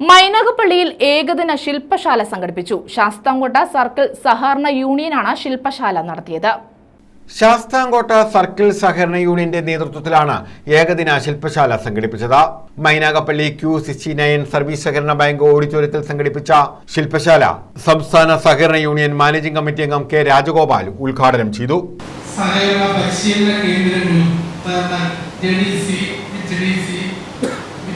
മൈനകപ്പള്ളിയിൽ ഏകദിന ശില്പശാല സംഘടിപ്പിച്ചു. ശാസ്താംകോട്ട സർക്കിൾ സഹകരണ യൂണിയനാണ് ശില്പശാല നടത്തിയത്. ശാസ്താംകോട്ട സർക്കിൾ സഹകരണ യൂണിയന്റെ നേതൃത്വത്തിലാണ് ഏകദിന ശില്പശാല സംഘടിപ്പിച്ചത്. Mynagappally Q sixty nine service സഹകരണ ബാങ്ക് ഓഡിറ്റോറിയത്തിൽ സംഘടിപ്പിച്ച ശില്പശാല സംസ്ഥാന സഹകരണ യൂണിയൻ മാനേജിംഗ് കമ്മിറ്റി അംഗം കെ രാജഗോപാൽ ഉദ്ഘാടനം ചെയ്തു. സഹകരണ പരിശീലന കേന്ദ്രങ്ങളും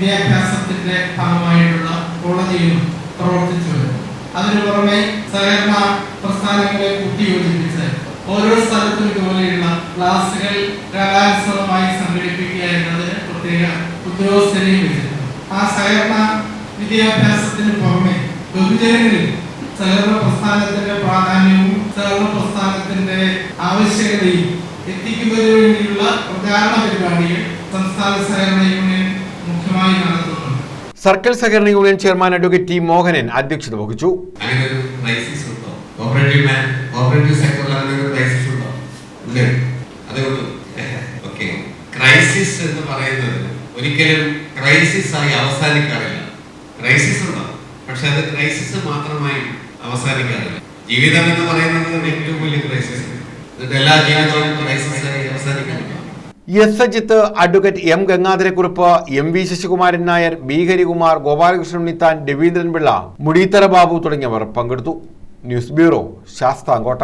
വിദ്യാഭ്യാസത്തിന്റെ ഭാഗമായിട്ടുള്ള കോളേജുകളും പ്രവർത്തിച്ചു വരുന്നു അതിനു പുറമെ സഹകരണ പ്രസ്ഥാനങ്ങളെ കൂട്ടിയോജിപ്പിച്ച് ഓരോ സ്ഥലത്തും ഇതുപോലെയുള്ള ക്ലാസുകൾ കലാത്സവമായി സംഘടിപ്പിക്കുക എന്നതിന് പ്രത്യേക ഉദ്യോഗസ്ഥരെയും വെച്ചിട്ടുണ്ട് ആ സഹകരണ വിദ്യാഭ്യാസത്തിന് പുറമെ ബഹുജനങ്ങളിൽ സഹകരണ പ്രസ്ഥാനത്തിന്റെ പ്രാധാന്യവും സഹകരണ പ്രസ്ഥാനത്തിന്റെ ആവശ്യകതയും എത്തിക്കുന്നതിന് വേണ്ടിയുള്ള പ്രചാരണ പരിപാടികൾ സംസ്ഥാന സഹകരണ നടത്തുന്നുണ്ട് സർക്കിൾ സഹകരണ union chairman advocate T Mohanan അധ്യക്ഷത വഹിച്ചു. ക്രൈസിസ് എന്ന് പറയുന്നത് ഒരിക്കലും ക്രൈസിസ് ആയി അവസാനിക്കാറില്ല. ക്രൈസിസ് ഉണ്ടാവും പക്ഷെ അത് ക്രൈസിസ് മാത്രമായി അവസാനിക്കാറില്ല. ജീവിതം എന്ന് പറയുന്നത് ഏറ്റവും വലിയ ക്രൈസിസ് എന്നിട്ട് എല്ലാ ജീവിതവും ക്രൈസിസ് ആയി അവസാനിക്കുന്നുണ്ടോ S Ajith advocate M Gangadharakurup M V Sasikumaran Nair B Harikumar Gopalakrishnan Unnithan Raveendran Pillai Mudeethara Babu തുടങ്ങിയവർ പങ്കെടുത്തു. News bureau Sasthamkotta.